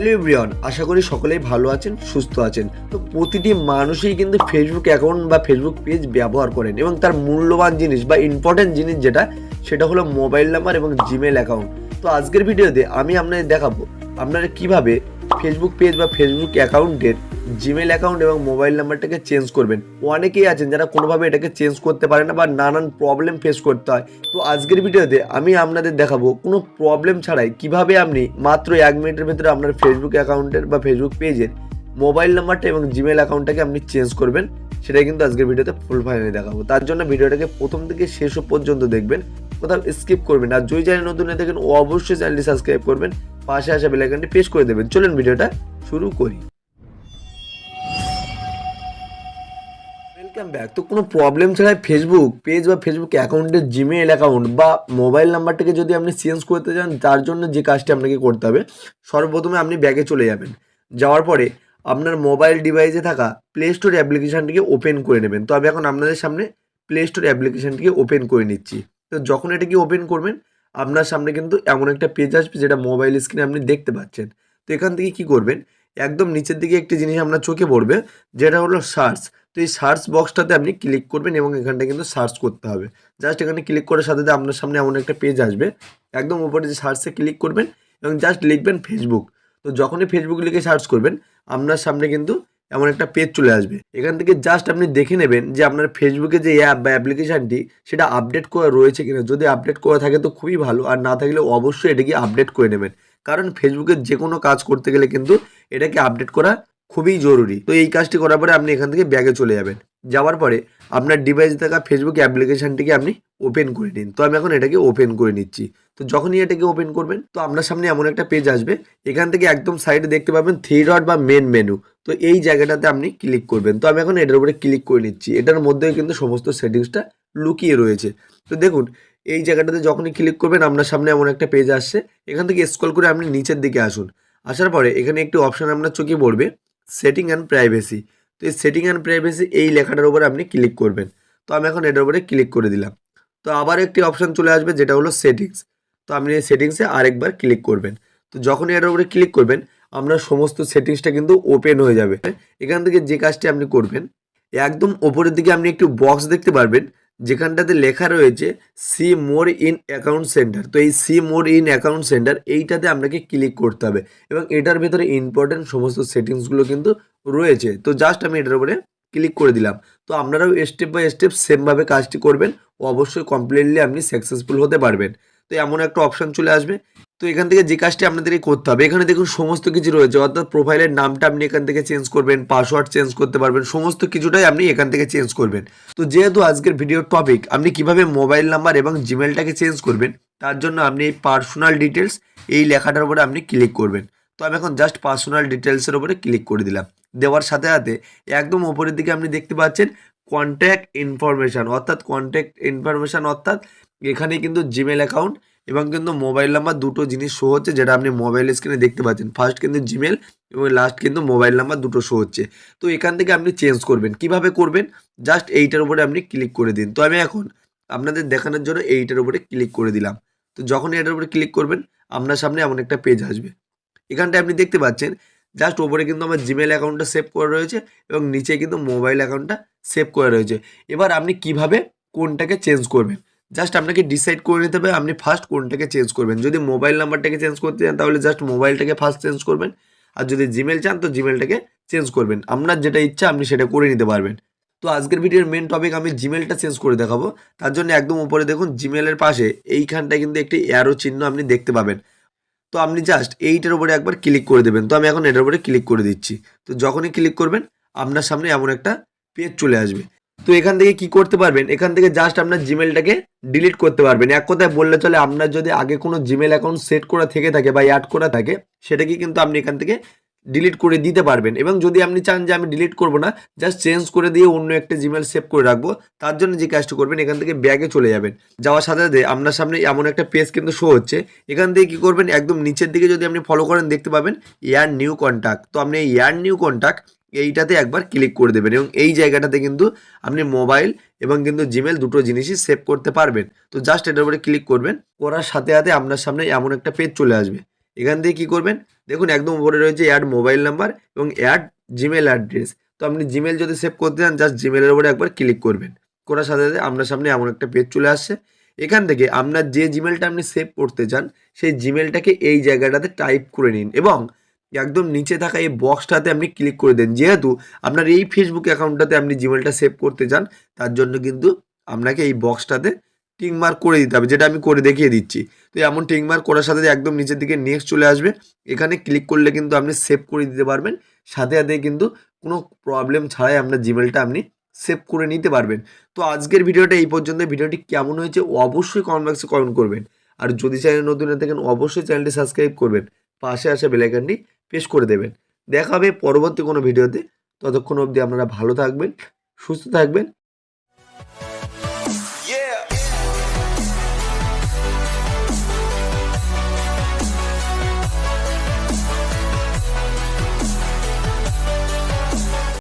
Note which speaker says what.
Speaker 1: Hello everyone আশা করি সকলেই ভালো আছেন, সুস্থ আছেন। তো প্রতিটি মানুষই কিন্তু ফেসবুক অ্যাকাউন্ট বা ফেসবুক পেজ ব্যবহার করেন এবং তার মূল্যবান জিনিস বা ইম্পর্ট্যান্ট জিনিস যেটা, সেটা হলো মোবাইল নাম্বার এবং জিমেল অ্যাকাউন্ট তো আজকের ভিডিওতে আমি আপনাদের দেখাবো, আপনারা কীভাবে ফেসবুক পেজ বা ফেসবুক অ্যাকাউন্টের জিমেল অ্যাকাউন্ট এবং মোবাইল নাম্বারটাকে চেঞ্জ করবেন। অনেকেই আছেন যারা কোনোভাবে এটাকে চেঞ্জ করতে পারে না বা নানান প্রবলেম ফেস করতে হয়। তো আজকের ভিডিওতে আমি আপনাদের দেখাবো কোনো প্রবলেম ছাড়াই কীভাবে আপনি মাত্র এক মিনিটের ভেতরে আপনার ফেসবুক অ্যাকাউন্টের বা ফেসবুক পেজের মোবাইল নাম্বারটা এবং জিমেল অ্যাকাউন্টটাকে আপনি চেঞ্জ করবেন। সেটাই কিন্তু আজকের ভিডিওতে ফুল ফাইনালি দেখাবো। তার জন্য ভিডিওটাকে প্রথম থেকে শেষ পর্যন্ত দেখবেন। কোথাও স্কিপ করবেন আর যদি চ্যানেল নতুন ও অবশ্যই চ্যানেলটি সাবস্ক্রাইব করবেন। পাশে আসা বেলাইকনটি প্রেস করে দেবেন। চলুন ভিডিওটা শুরু করি। ওয়েলকাম ব্যাক তো কোনো প্রবলেম ছাড়াই ফেসবুক পেজ বা ফেসবুক অ্যাকাউন্টের জিমেল অ্যাকাউন্ট বা মোবাইল নাম্বারটাকে যদি আপনি চেঞ্জ করতে চান, তার জন্য যে কাজটি আপনাকে করতে হবে, সর্বপ্রথমে আপনি ব্যাগে চলে যাবেন। যাওয়ার পরে আপনার মোবাইল ডিভাইসে থাকা প্লে স্টোর অ্যাপ্লিকেশানটিকে ওপেন করে নেবেন। তো আমি এখন আপনাদের সামনে প্লে স্টোর অ্যাপ্লিকেশানটিকে ওপেন করে নিচ্ছি। তো যখন এটাকে ওপেন করবেন, আপনার সামনে কিন্তু এমন একটা পেজ আসবে যেটা মোবাইল স্ক্রিনে আপনি দেখতে পাচ্ছেন। তো এখান থেকে কি করবেন? একদম নিচের দিকে একটি জিনিস আপনার চোখে পড়বে, যেটা হলো সার্চ। তো এই সার্চ বক্সটাতে আপনি ক্লিক করবেন এবং এখানটা কিন্তু সার্চ করতে হবে। জাস্ট এখানে ক্লিক করার সাথে সাথে আপনার সামনে এমন একটা পেজ আসবে। একদম উপরে যে সার্চে ক্লিক করবেন এবং জাস্ট লিখবেন ফেসবুক তো যখনই ফেসবুক লিখে সার্চ করবেন, আপনার সামনে কিন্তু এমন একটা পেজ চলে আসবে। এখান থেকে জাস্ট আপনি দেখে নেবেন যে আপনার ফেসবুকে যে অ্যাপ বা অ্যাপ্লিকেশানটি সেটা আপডেট করা রয়েছে কিনা। যদি আপডেট করা থাকে তো খুবই ভালো, আর না থাকলে অবশ্যই এটাকে আপডেট করে নেবেন। কারণ ফেসবুকে যে কোনো কাজ করতে গেলে কিন্তু এটাকে আপডেট করা খুবই জরুরি। তো এই কাজটি করার পরে আপনি এখান থেকে ব্যাগে চলে যাবেন। যাওয়ার পরে আপনার ডিভাইসে থাকা ফেসবুক অ্যাপ্লিকেশানটিকে আপনি ওপেন করে নিন। তো আমি এখন এটাকে ওপেন করে নিচ্ছি। তো যখনই এটাকে ওপেন করবেন, তো আপনার সামনে এমন একটা পেজ আসবে। এখান থেকে একদম সাইডে দেখতে পাবেন থ্রি ডট বা মেন মেনু তো এই জায়গাটাতে আপনি ক্লিক করবেন। তো আমি এখন এটার উপরে ক্লিক করে নিচ্ছি। এটার মধ্যেও কিন্তু সমস্ত সেটিংসটা লুকিয়ে রয়েছে। তো দেখুন, এই জায়গাটাতে যখনই ক্লিক করবেন, আপনার সামনে এমন একটা পেজ আসছে। এখান থেকে স্ক্রল করে আপনি নিচের দিকে আসুন। আসার পরে এখানে একটি অপশান আপনার চোখে পড়বে সেটিং অ্যান্ড প্রাইভেসি তো এই সেটিং অ্যান্ড প্রাইভেসি এই লেখাটার উপরে আপনি ক্লিক করবেন। তো আমি এখন এটার উপরে ক্লিক করে দিলাম। তো আবার একটি অপশান চলে আসবে যেটা হলো সেটিংস তো আপনি এই সেটিংসে আরেকবার ক্লিক করবেন। তো যখনই এটার উপরে ক্লিক করবেন আপনার সমস্ত সেটিংসটা কিন্তু ওপেন হয়ে যাবে। এখান থেকে যে কাজটি আপনি করবেন, একদম ওপরের দিকে আপনি একটু বক্স দেখতে পারবেন, যেখানটাতে লেখা রয়েছে see more in account centre তো এই see more in account centre এইটাতে আপনাকে ক্লিক করতে হবে। এবং এটার ভেতরে ইম্পর্টেন্ট সমস্ত সেটিংসগুলো কিন্তু রয়েছে। তো জাস্ট আমি এটার উপরে ক্লিক করে দিলাম। তো আপনারাও স্টেপ বাই স্টেপ সেমভাবে কাজটি করবেন। অবশ্যই কমপ্লিটলি আপনি সাকসেসফুল হতে পারবেন। তো এমন একটা অপশান চলে আসবে। তো এখান থেকে যে কাজটি আপনাদেরকে করতে হবে, এখানে দেখুন সমস্ত কিছু রয়েছে। অর্থাৎ প্রোফাইলের নামটা আপনি এখান থেকে চেঞ্জ করবেন পাসওয়ার্ড চেঞ্জ করতে পারবেন, সমস্ত কিছুটাই আপনি এখান থেকে চেঞ্জ করবেন। তো যেহেতু আজকের ভিডিওর টপিক আপনি কীভাবে মোবাইল নাম্বার এবং জিমেলটাকে চেঞ্জ করবেন, তার জন্য আপনি এই পার্সোনাল ডিটেলস এই লেখাটার উপরে আপনি ক্লিক করবেন। তো আমি এখন জাস্ট পার্সোনাল ডিটেলসের উপরে ক্লিক করে দিলাম। দেওয়ার সাথে সাথে একদম উপরের দিকে আপনি দেখতে পাচ্ছেন কন্ট্যাক্ট ইনফরমেশান অর্থাৎ কন্ট্যাক্ট ইনফরমেশান অর্থাৎ এখানে কিন্তু জিমেল অ্যাকাউন্ট এবং কিন্তু মোবাইল নাম্বার দুটো জিনিস শো হচ্ছে যেটা আপনি মোবাইল স্ক্রিনে দেখতে পাচ্ছেন। ফার্স্ট কিন্তু জিমেল এবং লাস্ট কিন্তু মোবাইল নাম্বার দুটো শো হচ্ছে। তো এখান থেকে আপনি চেঞ্জ করবেন। কীভাবে করবেন? জাস্ট এইটার উপরে আপনি ক্লিক করে দিন। তো আমি এখন আপনাদের দেখানোর জন্য এইটার উপরে ক্লিক করে দিলাম। তো যখন এটার উপরে ক্লিক করবেন, আপনার সামনে এমন একটা পেজ আসবে। এখানটায় আপনি দেখতে পাচ্ছেন জাস্ট ওপরে কিন্তু আমার জিমেল অ্যাকাউন্টটা সেভ করা রয়েছে এবং নিচে কিন্তু মোবাইল অ্যাকাউন্টটা সেভ করা রয়েছে। এবার আপনি কীভাবে কোনটাকে চেঞ্জ করবেন? জাস্ট আপনাকে ডিসাইড করে নিতে হবে আপনি ফার্স্ট কোনটাকে চেঞ্জ করবেন। যদি মোবাইল নাম্বারটাকে চেঞ্জ করতে চান তাহলে জাস্ট মোবাইলটাকে ফার্স্ট চেঞ্জ করবেন। আর যদি জিমেল চান তো জিমেলটাকে চেঞ্জ করবেন। আপনার যেটা ইচ্ছা আপনি সেটা করে নিতে পারবেন। তো আজকের ভিডিওর মেন টপিক আমি জিমেলটা চেঞ্জ করে দেখাবো। তার জন্য একদম উপরে দেখুন জিমেলের পাশে এইখানটায় কিন্তু একটি অ্যারো চিহ্ন আপনি দেখতে পাবেন। তো আপনি জাস্ট এইটার উপরে একবার ক্লিক করে দেবেন। তো আমি এখন এটার উপরে ক্লিক করে দিচ্ছি। তো যখনই ক্লিক করবেন, আপনার সামনে এমন একটা পেজ চলে আসবে। তো এখান থেকে কি করতে পারবেন? এখান থেকে জাস্ট আপনার জিমেলটাকে ডিলিট করতে পারবেন। এক কথায় বললে চলে, আপনার যদি আগে কোনো জিমেল অ্যাকাউন্ট সেট করা থেকে থাকে বা অ্যাড করা থাকে সেটাকে কিন্তু আপনি এখান থেকে ডিলিট করে দিতে পারবেন। এবং যদি আপনি চান যে আমি ডিলিট করব না জাস্ট চেঞ্জ করে দিয়ে অন্য একটা জিমেল সেভ করে রাখব, তার জন্য যে কাজটি করবেন, এখান থেকে ব্যাগে চলে যাবেন। যাওয়ার সাথে সাথে আপনার সামনে এমন একটা পেজ কিন্তু শো হচ্ছে। এখান থেকে কি করবেন, একদম নিচের দিকে যদি আপনি ফলো করেন, দেখতে পাবেন ইয়ার নিউ কন্ট্যাক্ট তো আপনি এই ইয়ার নিউ কন্ট্যাক্ট এইটাতে একবার ক্লিক করে দেবেন এবং এই জায়গাটাতে কিন্তু আপনি মোবাইল এবং কিন্তু জিমেল দুটো জিনিসই সেভ করতে পারবেন। তো জাস্ট এটার উপরে ক্লিক করবেন, করার সাথে সাথে আপনার সামনে এমন একটা পেজ চলে আসবে। এখান থেকে কী করবেন? দেখুন, একদম উপরে রয়েছে অ্যাড মোবাইল নাম্বার এবং অ্যাড জিমেল অ্যাড্রেস তো আপনি জিমেল যদি সেভ করতে চান জাস্ট জিমেলের উপরে একবার ক্লিক করবেন। করার সাথে সাথে আপনার সামনে এমন একটা পেজ চলে আসছে। এখান থেকে আপনার যে জিমেলটা আপনি সেভ করতে চান, সেই জিমেলটাকে এই জায়গাটাতে টাইপ করে নিন এবং একদম নিচে থাকা এই বক্সটাতে আপনি ক্লিক করে দেন। যেহেতু আপনার এই ফেসবুক অ্যাকাউন্টটাতে আপনি জিমেলটা সেভ করতে চান, তার জন্য কিন্তু আপনাকে এই বক্সটাতে টিক মার্ক করে দিতে হবে, যেটা আমি করে দেখিয়ে দিচ্ছি। তো এমন টিক মার্ক করার সাথে সাথে একদম নিচের দিকে নেক্সট চলে আসবে। এখানে ক্লিক করলে কিন্তু আপনি সেভ করে দিতে পারবেন। সাথে সাথে কিন্তু কোনো প্রবলেম ছাড়াই আপনার জিমেলটা আপনি সেভ করে নিতে পারবেন। তো আজকের ভিডিওটা এই পর্যন্ত। ভিডিওটি কেমন হয়েছে অবশ্যই কমেন্ট বক্সে কমেন্ট করবেন। আর যদি চ্যানেল নতুন হয়ে থাকেন, অবশ্যই চ্যানেলটি সাবস্ক্রাইব করবেন। পাশে আসা বেলাইকানটি প্রেস করে দেবেন। দেখা হবে পরবর্তী কোনো ভিডিওতে। ততক্ষণ অবধি আপনারা ভালো থাকবেন, সুস্থ থাকবেন।